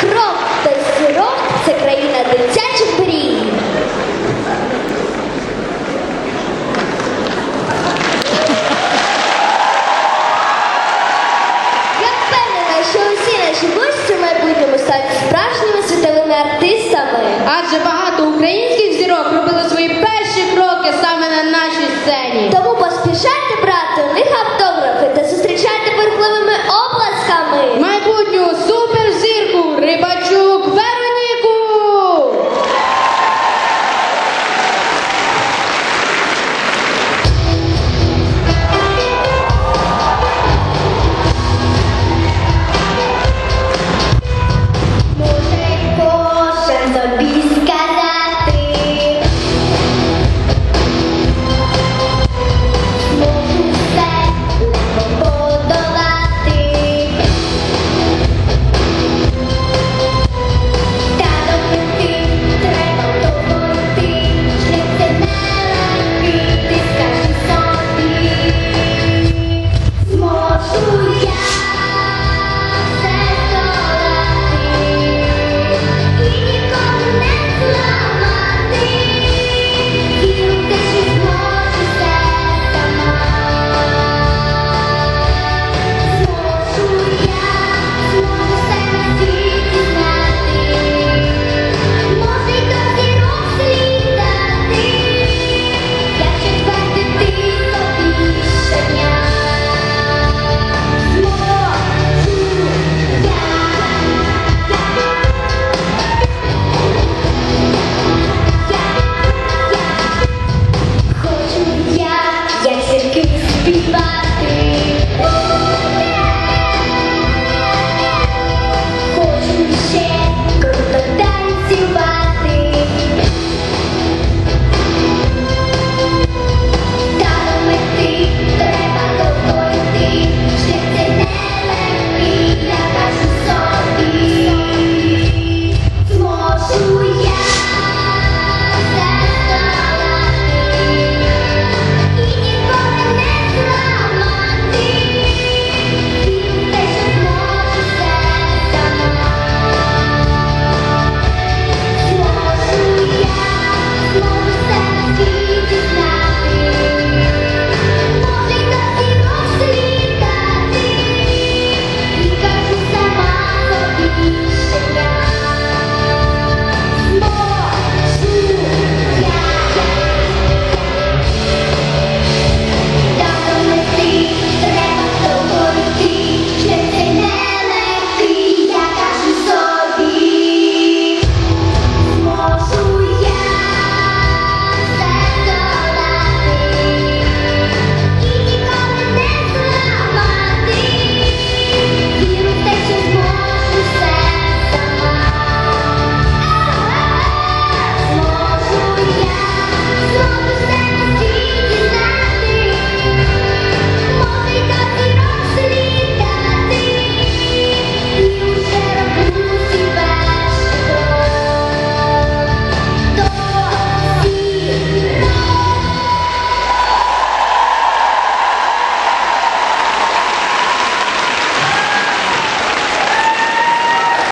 Кров та зірок це країна дитячих мрій. Я впевнена, що усі наші гості в майбутньому стануть справжніми світовими артистами. Адже багато українських зірок робили свої